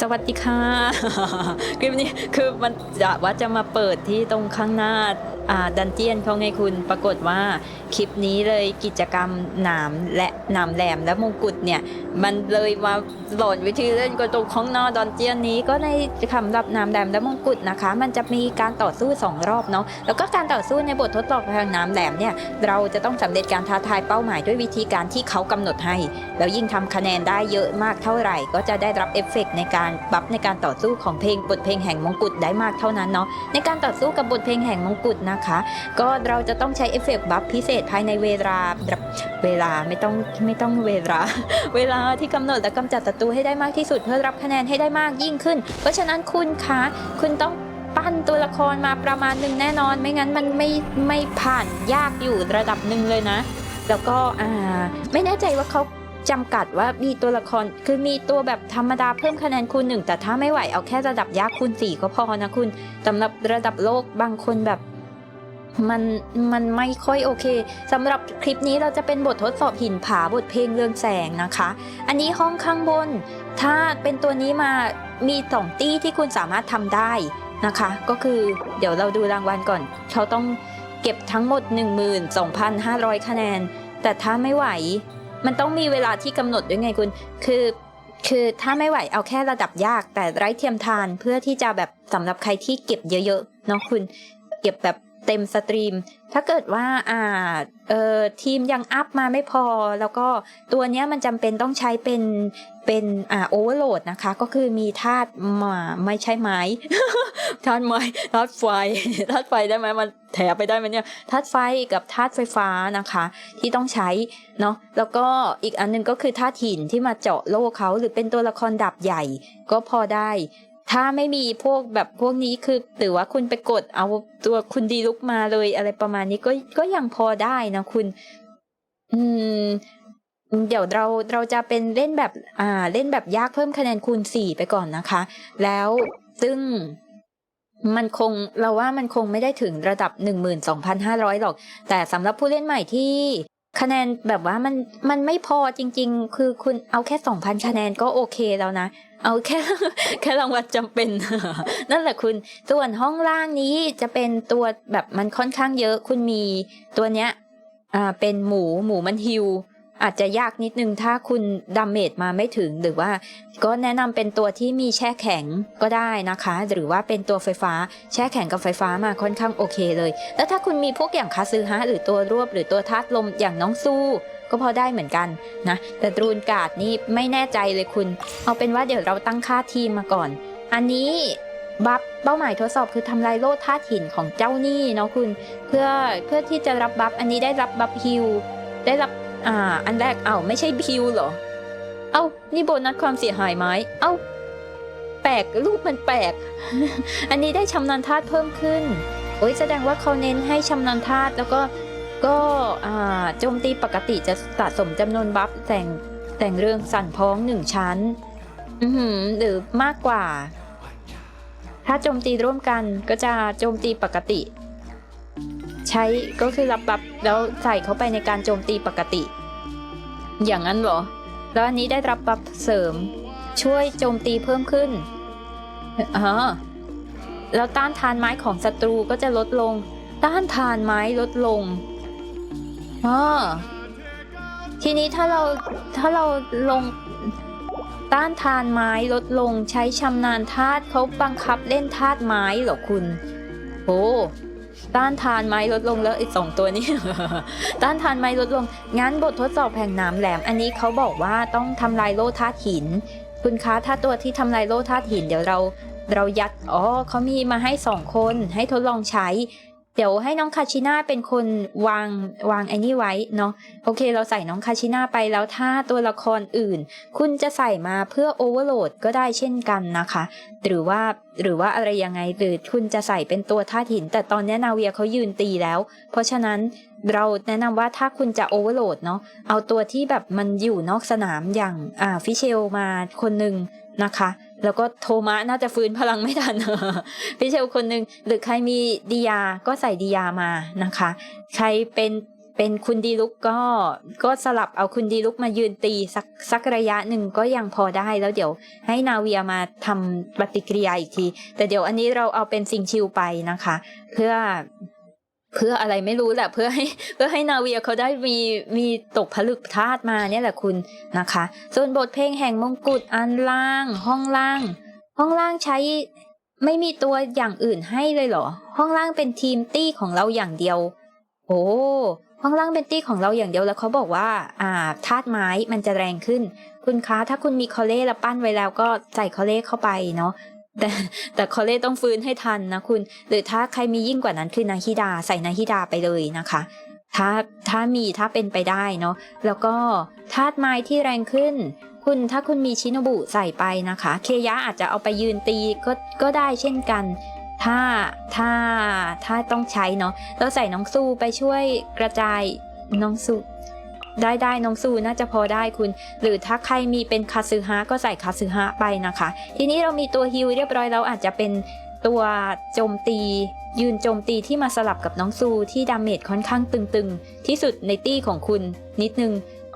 สวัสดีค่ะ คลิปนี้คือมันจะว่าจะมาเปิดที่ตรงข้างหน้าอ่า ดันเจียนเขาไงคุณปรากฏว่าคลิปนี้เลยกิจกรรมหนามและหนามแหลมและมงกุฎเนี่ย มันเลยมาโหลดวิธีเล่นกันตรงข้างน้าดันเจียนนี้ก็ในคำรับหนามแหลมและมงกุฎนะคะ มันจะมีการต่อสู้สองรอบเนาะแล้วก็การต่อสู้ในบททดลองทางหน้ำแหลมเนี่ยเราจะต้องสำเร็จการท้าทายเป้าหมายด้วยวิธีการที่เขากำหนดให้แล้วยิ่งทำคะแนนได้เยอะมากเท่าไหร่ ก็จะได้รับเอฟเฟกต์ในการบัฟในการต่อสู้ของเพลงบทเพลงแห่งมงกุฎได้มากเท่านั้นเนาะในการต่อสู้กับบทเพลงแห่งมงกุฎนะคะ ก็เราจะต้องใช้เอฟเฟกต์บัฟพิเศษภายในเวลาเวลาไม่ต้องไม่ต้องเวลา เวลาที่กำหนดและกำจัดศัตรูให้ได้มากที่สุดเพื่อรับคะแนนให้ได้มากยิ่งขึ้น เพราะฉะนั้นคุณคะคุณต้องปั้นตัวละครมาประมาณหนึ่งแน่นอน ไม่งั้นมันไม่ไม่ผ่านยากอยู่ระดับหนึ่งเลยนะ แล้วก็อ่าไม่แน่ใจว่าเขาจำกัดว่ามีตัวละครคือมีตัวแบบธรรมดาเพิ่มคะแนนคูณหนึ่งแต่ถ้าไม่ไหวเอาแค่ระดับยากคูณสี่ก็พอนะคุณสำหรับระดับโลกบางคนแบบ มันมันไม่ค่อยโอเคสำหรับคลิปนี้เราจะเป็นบททดสอบหินผาบทเพลงเรื่องแสงนะคะ อันนี้ห้องข้างบน ถ้าเป็นตัวนี้มามีสองตี้ที่คุณสามารถทำได้นะคะ ก็คือเดี๋ยวเราดูรางวัลก่อน เขาต้องเก็บทั้งหมด 12,500 คะแนน แต่ถ้าไม่ไหว มันต้องมีเวลาที่กำหนดด้วยไงคุณ คือคือถ้าไม่ไหวเอาแค่ระดับยากแต่ไร้เทียมทานเพื่อที่จะแบบสำหรับใครที่เก็บเยอะๆเนาะคุณ เก็บแบบ เต็มสตรีม ถ้าเกิดว่าอ่าเอ่อทีมยังอัพมาไม่พอ แล้วก็ตัวเนี้ยมันจำเป็นต้องใช้เป็นเป็นอ่าโอเวอร์โหลดนะคะ ก็คือมีธาตุมาไม่ใช่ไม้ธาตุไม้ธาตุไฟธาตุไฟได้ไหมมันแถไปได้ไหมเนี่ยธาตุไฟกับธาตุไฟฟ้านะคะ ที่ต้องใช้เนาะแล้วก็อีกอันหนึงก็คือธาตุหินที่มาเจาะโลกเขาหรือเป็นตัวละครดับใหญ่ก็พอได้ ถ้าไม่มีพวกแบบพวกนี้คือหรือว่าคุณไปกดเอาตัวคุณดีลุกมาเลยอะไรประมาณนี้ก็ก็ยังพอได้นะคุณ อืม เดี๋ยวเราเราจะเป็นเล่นแบบ อ่า เล่นแบบยากเพิ่มคะแนนคูณสี่ไปก่อนนะคะ แล้วซึ่งมันคงเราว่ามันคงไม่ได้ถึงระดับ 12,500 หรอก แต่สำหรับผู้เล่นใหม่ที่ คะแนนแบบว่ามันมันไม่พอจริง ๆ คือคุณเอาแค่สองพันคะแนนก็โอเคแล้วนะ เอาแค่แค่รางวัลจำเป็น นั่นแหละคุณ ส่วนห้องล่างนี้จะเป็นตัวแบบมันค่อนข้างเยอะ คุณมีตัวเนี้ยอ่าเป็นหมูหมูมันฮิว อาจจะยากนิดนึงถ้าคุณดาเมจมาไม่ถึงหรือว่า ก็แนะนำเป็นตัวที่มีแช่แข็งก็ได้นะคะ หรือว่าเป็นตัวไฟฟ้าแช่แข็งกับไฟฟ้ามาค่อนข้างโอเคเลย แล้วถ้าคุณมีพวกอย่างคาซึฮะหรือตัวรวบหรือตัวธาตุลมอย่างน้องสู้ก็พอได้เหมือนกันนะ แต่ตรูนการ์ดนี่ไม่แน่ใจเลยคุณ เอาเป็นว่าเดี๋ยวเราตั้งค่าทีมมาก่อน อันนี้บัฟเป้าหมายทดสอบคือทำลายโล่ธาตุหินของเจ้าหนี้เนาะคุณ เพื่อเพื่อที่จะรับบัฟอันนี้ได้รับบัฟฮิวได้รับ อ่า อันแรกเอ้าไม่ใช่ฮิวเหรอ เอ้านี่โบนัสความเสียหายไหมเอ้า แปลกรูปมันแปลก อันนี้ได้ชำนาญธาตุเพิ่มขึ้นโอ้ยแสดงว่าเขาเน้นให้ชำนาญธาตุแล้วก็ก็อ่าโจมตีปกติจะสะสมจำนวนบัฟแต่งแต่งเรื่องสั่นพ้องหนึ่งชั้น อือหือหรือมากกว่า ถ้าโจมตีร่วมกันก็จะโจมตีปกติ ใช้ก็คือรับบัฟแล้วใส่เข้าไปในการโจมตีปกติ อย่างนั้นเหรอ แล้วอันนี้ได้รับบัฟเสริม ช่วยโจมตีเพิ่มขึ้นอ๋อแล้วต้านทานไม้ของศัตรูก็จะลดลง ต้านทานไม้ลดลงอ๋อทีนี้ถ้าเราถ้าเราลงต้านทานไม้ลดลงใช้ชำนาญธาตุเขาบังคับเล่นธาตุไม้เหรอคุณ โอ้ ต้านทานไม้ลดลงแล้วอีกสองตัวนี้ ต้านทานไม้ลดลง งั้นบททดสอบแห่งน้ำแหลม อันนี้เขาบอกว่าต้องทำลายโล่ธาตุหิน คุณคะถ้าตัวที่ทำลายโล่ธาตุหิน เดี๋ยวเราเรายัด อ๋อเขามีมาให้สองคนให้ทดลองใช้ เดี๋ยวให้น้องคาชิน่าเป็นคนวางวางไอ้นี่ไว้เนาะโอเค เราใส่น้องคาชิน่าไปแล้วถ้าตัวละครอื่น คุณจะใส่มาเพื่อโอเวอร์โหลดก็ได้เช่นกันนะคะ หรือว่าหรือว่าอะไรยังไงหรือคุณจะใส่เป็นตัวธาตุหิน แต่ตอนนี้นาเวียเขายืนตีแล้ว เพราะฉะนั้นเราแนะนำว่าถ้าคุณจะโอเวอร์โหลดเนาะเอาตัวที่แบบมันอยู่นอกสนามอย่างอ่าฟิเชลมาคนหนึ่งนะคะ แล้วก็โทมะน่าจะฟื้นพลังไม่ทันฟิเชลคนหนึ่งหรือใครมีดียาก็ใส่ดียามานะคะ ใครเป็นเป็นคุณดีลุกก็ก็สลับเอาคุณดีลุกมายืนตีสักสักระยะหนึ่งก็ยังพอได้แล้วเดี๋ยวให้นาเวียมาทำปฏิกิริยาอีกที แต่เดี๋ยวอันนี้เราเอาเป็นสิ่งชิวไปนะคะ เพื่อ เพื่ออะไรไม่รู้แหละเพื่อให้เพื่อให้นาเวียเขาได้มีมีตกผลึกธาตุมาเนี่ยแหละคุณนะคะ ส่วนบทเพลงแห่งมงกุฎอันล่าง ห้องล่าง ห้องล่างใช้ไม่มีตัวอย่างอื่นให้เลยเหรอ ห้องล่างเป็นทีมตี้ของเราอย่างเดียว โอ้ห้องล่างเป็นตี้ของเราอย่างเดียวแล้วเขาบอกว่าอ่าธาตุไม้มันจะแรงขึ้น คุณคะถ้าคุณมีคอเล่แล้วปั้นไว้แล้วก็ใส่คอเล่เข้าไปเนาะ แต่แต่คอเล่ต้องฟื้นให้ทันนะคุณ หรือถ้าใครมียิ่งกว่านั้นคือนาฮิดาใส่นาฮิดาไปเลยนะคะ ถ้าถ้ามีถ้าเป็นไปได้เนาะแล้วก็ธาตุไม้ที่แรงขึ้น คุณถ้าคุณมีชิโนบุใส่ไปนะคะ เคยะอาจจะเอาไปยืนตีก็ก็ได้เช่นกัน ถ้าถ้าถ้าต้องใช้เนาะแล้วใส่น้องสู้ไปช่วยกระจายน้องสู้ ได้ได้น้องสู้น่าจะพอได้คุณ หรือถ้าใครมีเป็นคาซึฮะก็ใส่คาซึฮะไปนะคะ ทีนี้เรามีตัวฮิลเรียบร้อยแล้วอาจจะเป็นตัวโจมตี ยืนโจมตีที่มาสลับกับน้องซูที่ดาเมจค่อนข้างตึงๆ ที่สุดในตี้ของคุณนิดนึง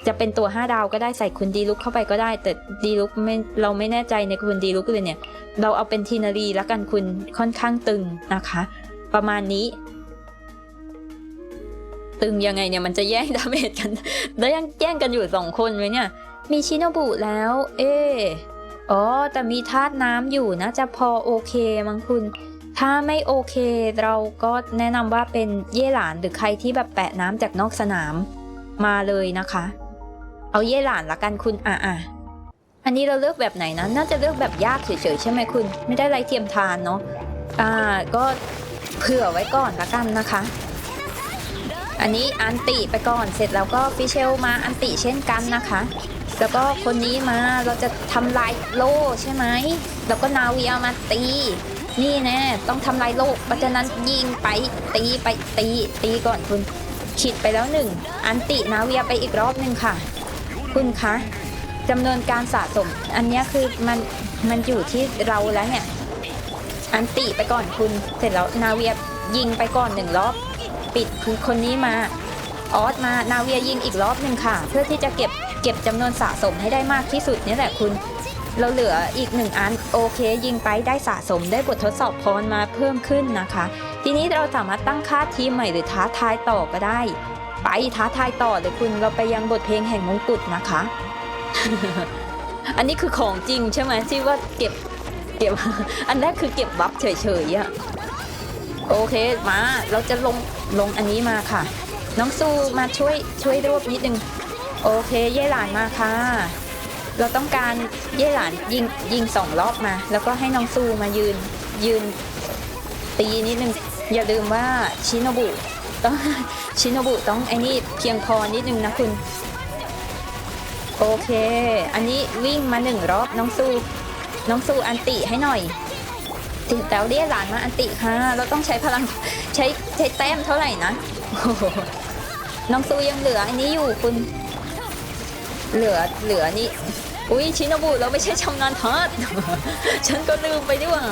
จะเป็นตัว 5 ดาวก็ได้ใส่คุณดีลุกเข้าไปก็ได้ แต่ดีลุกไม่เราไม่แน่ใจในคุณดีลุกเลยเนี่ย เราเอาเป็นทีนารีแล้วกันคุณค่อนข้างตึงนะคะ ประมาณนี้ ตึงยังไงเนี่ยมันจะแย่งดาเมจกัน แล้วยังแย่งกันอยู่สองคนไหมเนี่ย มีชิโนบุแล้วเอออ๋อแต่มีธาตุน้ำอยู่นะจะพอโอเคมั้งคุณ ถ้าไม่โอเคเราก็แนะนำว่าเป็นเย่หลานหรือใครที่แบบแปะน้ำจากนอกสนาม มาเลยนะคะ เอาเย่หลานละกันคุณอะอะอันนี้เราเลือกแบบไหนนะ น่าจะเลือกแบบยากเฉยๆใช่ไหมคุณ ไม่ได้ไรเทียมทานเนาะ อ่า ก็เผื่อไว้ก่อนละกันนะคะ อันนี้อันติไปก่อนเสร็จแล้วก็ฟิเชลมาอันติเช่นกันนะคะ แล้วก็คนนี้มาเราจะทำลายโลใช่ไหมแล้วก็นาเวียมาตี นี่แน่ต้องทำลายโลกเพราะฉะนั้นยิงไปตีไปตีตีก่อนคุณขิดไปแล้วหนึ่งอันตินาเวียไปอีกรอบหนึ่งค่ะ คุณคะจำนวนการสะสม อันนี้คือมันมันอยู่ที่เราแล้วเนี่ย อันติไปก่อนคุณ เสร็จแล้วนาเวียยิงไปก่อนหนึ่งรอบ ปิดคือคนนี้มา ออสมานาเวียยิงอีกรอบหนึ่งค่ะ เพื่อที่จะเก็บเก็บจำนวนสะสมให้ได้มากที่สุดนี่แหละคุณ เราเหลืออีกหนึ่งอันโอเค ยิงไปได้สะสมได้บททดสอบพรมาเพิ่มขึ้นนะคะ ทีนี้เราสามารถตั้งค่าทีมใหม่หรือท้าทายต่อก็ได้ ไปท้าทายต่อเลยคุณเราไปยังบทเพลงแห่งมงกุฎนะคะ อันนี้คือของจริงใช่ไหมที่ว่าเก็บเก็บอันแรกคือเก็บบัฟเฉยๆอะ โอเคมาเราจะลงลงอันนี้มาค่ะ น้องซูมาช่วยช่วยรวบนิดนึงโอเคเย่หลานมาค่ะ เราต้องการเย่หลานยิงยิงสองรอบมา แล้วก็ให้น้องซูมายืนยืนตีนิดนึงอย่าลืมว่าชิโนบุต้องชิโนบุต้องไอ้นี่เพียงพอนิดนึงนะคุณ โอเค อันนี้วิ่งมาหนึ่งรอบน้องซูน้องซูอันติให้หน่อย ถึงแล้วเรียหลานมาอันติค่ะ เราต้องใช้พลังใช้ใช้แต้มเท่าไหร่นะน้องซูยังเหลืออันนี้อยู่คุณ เหลือเหลือนี่อุ้ยชินบุเราไม่ใช่ชำนาญทาสฉันก็ลืมไปดีกว่า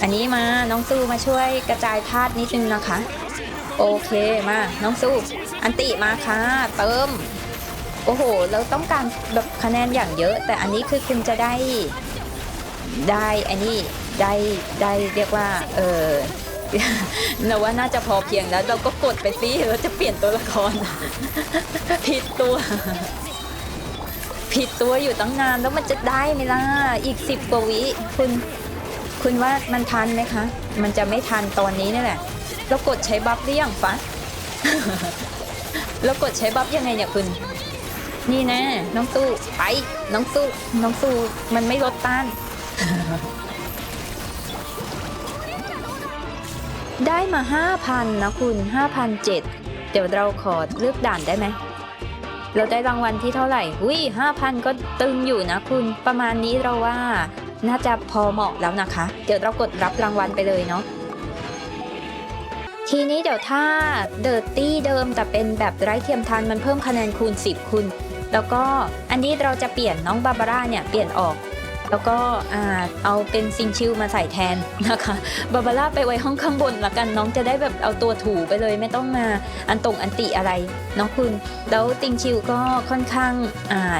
อันนี้มาน้องซูมาช่วยกระจายธาตุนิดนึงนะคะ โอเคมาน้องซูอันติมาค่ะเติมโอ้โห เราต้องการแบบคะแนนอย่างเยอะ แต่อันนี้คือคุณจะได้ได้อันนี้ ได้ได้เรียกว่าเออเราว่าน่าจะพอเพียงแล้ว เราก็กดไปสิเราจะเปลี่ยนตัวละคร ผิดตัว ผิดตัวอยู่ตั้งนานแล้วมันจะได้ไหมล่ะอีกสิบกว่าวิคุณคุณว่ามันทันไหมคะ มันจะไม่ทันตอนนี้นี่แหละเรากดใช้บัฟหรือยังฟะเรากดใช้บัฟยังไงเนี่ยคุณ นี่น่น้องตู้ไปน้องตู้น้องตู้มันไม่ลดต้าน ได้มา 5,000 นะคุณ 5,007 เดี๋ยวเราขอเลือกด่านได้ไหม เราได้รางวัลที่เท่าไหร่วิ5,000 ก็ตึงอยู่นะคุณ ประมาณนี้เราว่าน่าจะพอเหมาะแล้วนะคะ เดี๋ยวเรากดรับรางวัลไปเลยเนาะ ทีนี้เดี๋ยวถ้าเดอร์ตี้เดิมแต่เป็นแบบไร้เทียมทานมันเพิ่มคะแนนคูณ 10 คุณ แล้วก็อันนี้เราจะเปลี่ยนน้องบาบาร่าเนี่ยเปลี่ยนออก แล้วก็เอาเป็นซิงชิลมาใส่แทนนะคะบาบาร่าไปไว้ห้องข้างบนละกันน้องจะได้แบบเอาตัวถูไปเลยไม่ต้องมาอันตรงอันติอะไรเนาะคุณแล้วติงชิลก็ค่อนข้าง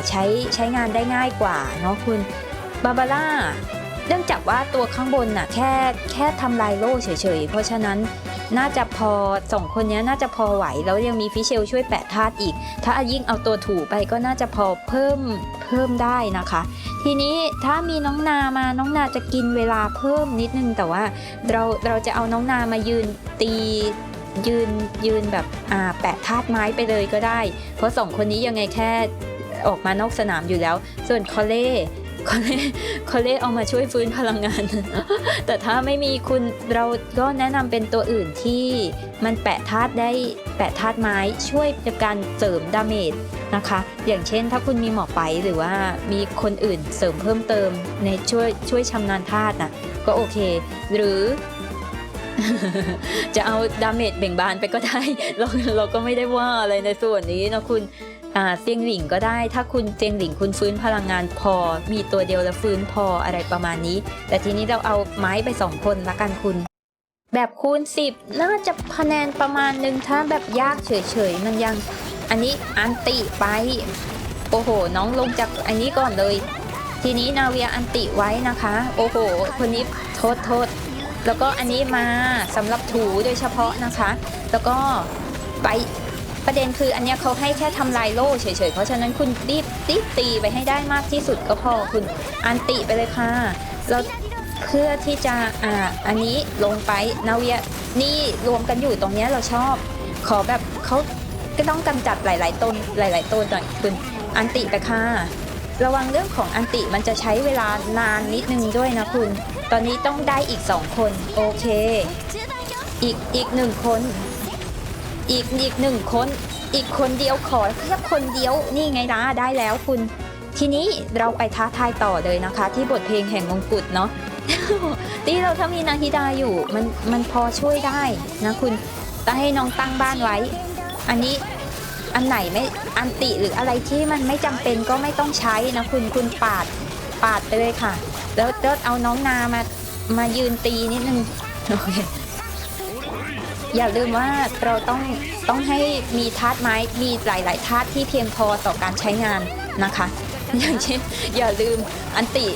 ใช้ใช้งานได้ง่ายกว่าเนาะคุณบาบาร่าเนื่องจากว่าตัวข้างบนน่ะแค่แค่ทำลายโล่เฉยๆ เพราะฉะนั้น น่าจะพอสองคนนี้น่าจะพอไหว แล้วยังมีฟิเชลช่วยแปะธาตุอีก ถ้ายิ่งเอาตัวถูไปก็น่าจะพอเพิ่มเพิ่มได้นะคะ ทีนี้ถ้ามีน้องนามาน้องนาจะกินเวลาเพิ่มนิดนึง แต่ว่าเราเราจะเอาน้องนามายืนตียืนยืนแบบอ่าแปะธาตุไม้ไปเลยก็ได้ เพราะสองคนนี้ยังไงแค่ออกมานอกสนามอยู่แล้ว ส่วนคอเล่ คอเล่คอเล่เอามาช่วยฟื้นพลังงาน แต่ถ้าไม่มีคุณเราก็แนะนำเป็นตัวอื่นที่มันแปะธาตุได้แปะธาตุไม้ช่วยในการเสริมดาเมจนะคะ อย่างเช่นถ้าคุณมีหมอไปหรือว่ามีคนอื่นเสริมเพิ่มเติมในช่วยช่วยชำนาญธาตุนะก็โอเค หรือจะเอาดาเมจเบ่งบานไปก็ได้ เราเราก็ไม่ได้ว่าอะไรในส่วนนี้นะคุณ เตียงหลิงก็ได้ ถ้าคุณเตียงหลิงคุณฟื้นพลังงานพอ มีตัวเดียวแล้วฟื้นพออะไรประมาณนี้ แต่ทีนี้เราเอาไม้ไปสองคนละกันคุณ แบบคูณ 10 น่าจะคะแนนประมาณหนึ่งถ้าแบบยากเฉยๆ มันยัง อันนี้อันติไป โอ้โห น้องลงจากอันนี้ก่อนเลย ทีนี้นาเวียอันติไว้นะคะ โอ้โห คนนี้โทษโทษแล้วก็อันนี้มาสำหรับถูโดยเฉพาะนะคะ แล้วก็ไป ประเด็นคืออันเนี้ยเขาให้แค่ทำลายโล่เฉยๆ เพราะฉะนั้นคุณรีบรีบตีไปให้ได้มากที่สุดก็พอคุณอันติไปเลยค่ะแล้วเพื่อที่จะอ่าอันนี้ลงไปนาเวียนี่รวมกันอยู่ตรงเนี้ยเราชอบ ขอแบบเขาก็ต้องกำจัดหลาย ๆตนหลาย ๆตนหน่อยคุณอันติไปค่ะระวังเรื่องของอันติมันจะใช้เวลานานนิดนึงด้วยนะคุณ ตอนนี้ต้องได้อีกสองคน โอเค อีกอีกหนึ่งคน อีกอีกหนึ่งคนอีกคนเดียวขอแค่คนเดียวนี่ไงนะได้แล้วคุณ ทีนี้เราไปท้าทายต่อเลยนะคะ ที่บทเพลงแห่งมงกุฎเนาะที่เราถ้ามีนาฮิดาอยู่มันมันพอช่วยได้นะคุณต้องให้น้องตั้งบ้านไว้ อันนี้อันไหนไม่อันติหรืออะไรที่มันไม่จำเป็นก็ไม่ต้องใช้นะคุณคุณปาดปาดไปเลยค่ะ แล้วแล้วเอาน้องนามามายืนตีนิดนึงโอเค อย่าลืมว่าเราต้องต้องให้มีธาตุไม้มีหลาย ๆธาตุที่เพียงพอต่อการใช้งานนะคะ อย่างเช่นอย่าลืมอันติ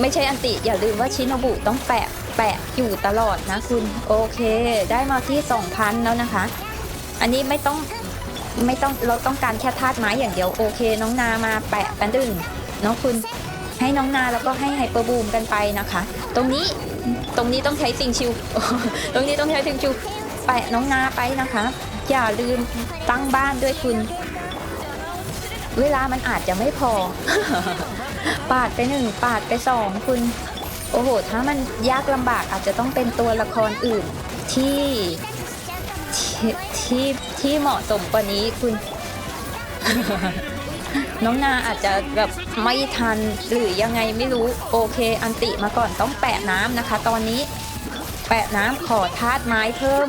ไม่ใช่อันติ อย่าลืมว่าชิโนบุต้องแปะแปะอยู่ตลอดนะคุณโอเค ได้มาที่ 2,000 แล้วนะคะ อันนี้ไม่ต้องไม่ต้องเราต้องการแค่ธาตุไม้อย่างเดียวโอเค น้องนามาแปะกันดึงเนาะคุณให้น้องนาแล้วก็ให้ไฮเปอร์บูมกันไปนะคะ ตรงนี้ตรงนี้ต้องใช้ซิงชิว ตรงนี้ต้องใช้ซิงชิว แปน้องนาไปนะคะ อย่าลืมตั้งบ้านด้วยคุณ เวลามันอาจจะไม่พอ ปาดไปหนึ่งปาดไปสองคุณ โอ้โห ถ้ามันยากลำบากอาจจะต้องเป็นตัวละครอื่นที่ที่ที่ที่เหมาะสมกว่านี้คุณ น้องนาอาจจะแบบไม่ทันหรือยังไงไม่รู้โอเค อันติมาก่อนต้องแปะน้ำนะคะ ตอนนี้แปะน้ำขอธาตุไม้เพิ่ม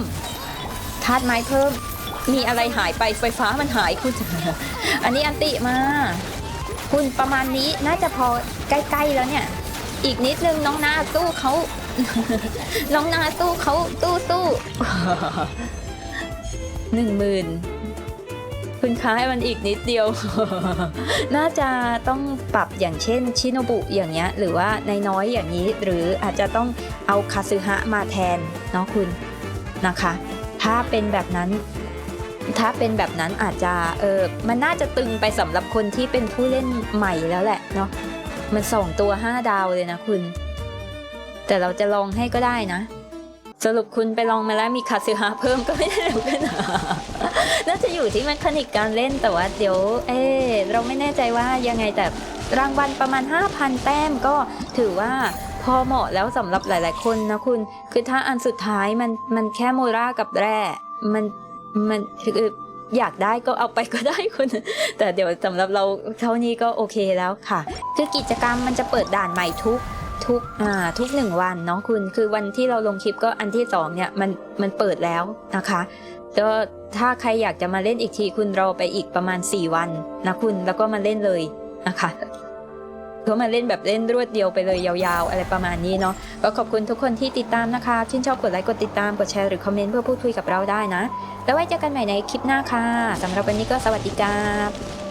ธาตุไม้เพิ่ม มีอะไรหายไปไฟฟ้ามันหายคุณ อันนี้อันติมา คุณประมาณนี้น่าจะพอใกล้ๆแล้วเนี่ย อีกนิดนึงน้องนาสู้เขา น้องนาสู้เขาสู้สู้หนึ่งหมื่นคุณค้าให้มันอีกนิดเดียว น่าจะต้องปรับอย่างเช่นชิโนบุอย่างเงี้ย หรือว่าในน้อยอย่างนี้ หรืออาจจะต้องเอาคาซึฮะมาแทนเนาะคุณนะคะ ถ้าเป็นแบบนั้น ถ้าเป็นแบบนั้นอาจจะเออมันน่าจะตึงไปสำหรับคนที่เป็นผู้เล่นใหม่แล้วแหละเนาะมันสองตัวห้าดาวเลยนะคุณ แต่เราจะลองให้ก็ได้นะ สรุปคุณไปลองมาแล้วมีคาซึฮะเพิ่มก็ไม่ได้เร็วขึ้นน่าจะอยู่ที่แมคานิกการเล่นแต่ว่าเดี๋ยวเออเราไม่แน่ใจว่ายังไงแต่รางวัลประมาณ 5,000 แต้มก็ถือว่า พอเหมาะแล้วสำหรับหลาย ๆ คนนะคุณ คือถ้าอันสุดท้ายมันมันแค่โมรากับแร่มันมันคืออยากได้ก็เอาไปก็ได้คุณ แต่เดี๋ยวสำหรับเราเท่านี้ก็โอเคแล้วค่ะ คือกิจกรรมมันจะเปิดด่านใหม่ทุกทุกอ่าทุกหนึ่งวันเนาะคุณ คือวันที่เราลงคลิปก็อันที่สองเนี่ยมันมันเปิดแล้วนะคะก็ถ้าใครอยากจะมาเล่นอีกทีคุณรอไปอีกประมาณ 4 วันนะคุณแล้วก็มาเล่นเลยนะคะ เขามาเล่นแบบเล่นรวดเดียวไปเลยยาวๆ อะไรประมาณนี้เนาะก็ขอบคุณทุกคนที่ติดตามนะคะ ชื่นชอบกดไลค์กดติดตามกดแชร์หรือคอมเมนต์เพื่อพูดคุยกับเราได้นะ แล้วไว้เจอกันใหม่ในคลิปหน้าค่ะสำหรับวันนี้ก็สวัสดีครับ